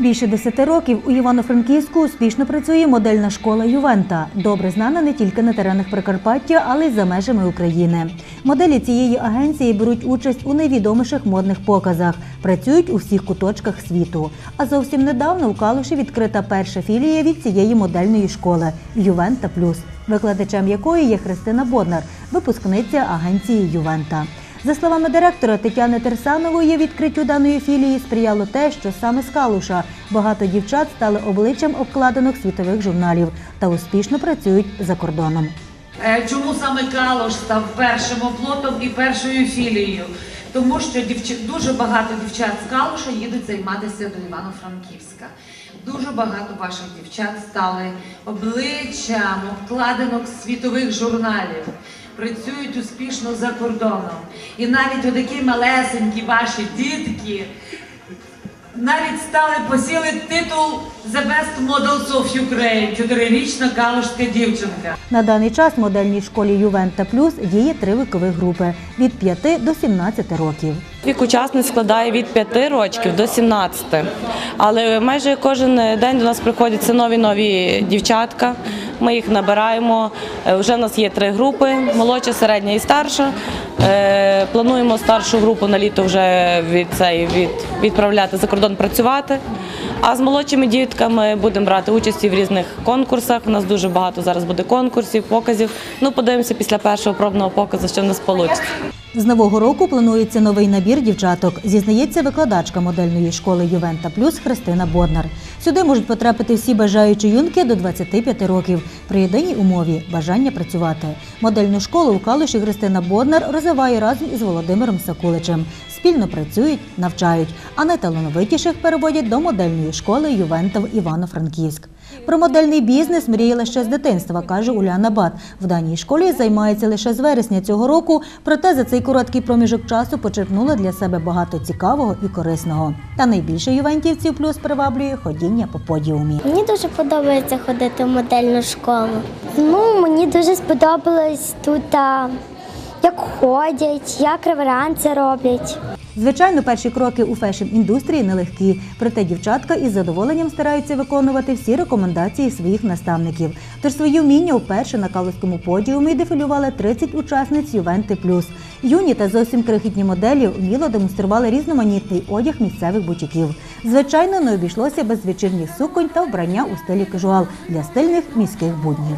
Більше 10 років у Івано-Франківську успішно працює модельна школа Ювента. Добре знана не тільки на теренах Прикарпаття, але й за межами України. Моделі цієї агенції беруть участь у найвідоміших модних показах, працюють у всіх куточках світу. А зовсім недавно у Калуші відкрита перша філія від цієї модельної школи Ювента Плюс, викладачем якої є Христина Боднар, випускниця агенції Ювента. За словами директора Тетяни Терсанової, відкриттю даної філії сприяло те, що саме з Калуша багато дівчат стали обличчям обкладинок світових журналів та успішно працюють за кордоном. Е, Чому саме Калуш став першим оплотом і першою філією? Тому що дівч- дуже багато дівчат з Калуша їдуть займатися до Івано-Франківська. Дуже багато ваших дівчат стали обличчям обкладинок світових журналів. Працюють успішно за кордоном. І навіть отакі малесенькі ваші дітки навіть стали посіли титул The Best Models of Ukraine, чотирирічна калушка дівчинка. На даний час в модельній школі Ювента Плюс діє три вікових групи від 5 до 17 років. Вік учасниць складає від 5 років до 17. Але майже кожен день до нас приходять нові нові дівчатка. Ми їх набираємо. Е, Вже в нас є три групи: молодша, середня і старша. Е, Плануємо старшу групу на літо вже від цей від відправляти за кордон працювати. А з молодшими дітками будемо брати участь в різних конкурсах. У нас дуже багато зараз буде конкурсів, показів. Ну, подивимося після першого пробного показу, що в нас вийде. З нового року планується новий набір дівчаток, зізнається викладачка модельної школи Ювента Плюс Христина Боднар. Сюди можуть потрапити всі бажаючі юнки до 25 років при єдиній умові бажання працювати. Модельну школу у Калуші Христина Боднар розвиває разом із Володимиром Сакуличем. Спільно працюють, навчають, а найталановитіших переводять до модельної школи Ювента в Івано-Франківськ. Про модельний бізнес мріяла ще з дитинства, каже Уляна Бат. В даній школі займається лише з вересня цього року, проте за цей короткий проміжок часу почерпнула для себе багато цікавого і корисного. Та найбільше ювентівців плюс приваблює ходіння по подіумі. Мені дуже подобається ходити в модельну школу. Ну, мені дуже сподобалось тут, як ходять, як реверанси роблять. Звичайно, перші кроки у фешн-індустрії нелегкі, проте дівчатка із задоволенням стараються виконувати всі рекомендації своїх наставників. Тож свої вміння вперше на калузькому подіумі дефілювали 30 учасниць Ювенти Плюс. Юні та зовсім крихітні моделі вміло демонстрували різноманітний одяг місцевих бутіків. Звичайно, не обійшлося без вечірніх суконь та вбрання у стилі кажуал для стильних міських буднів.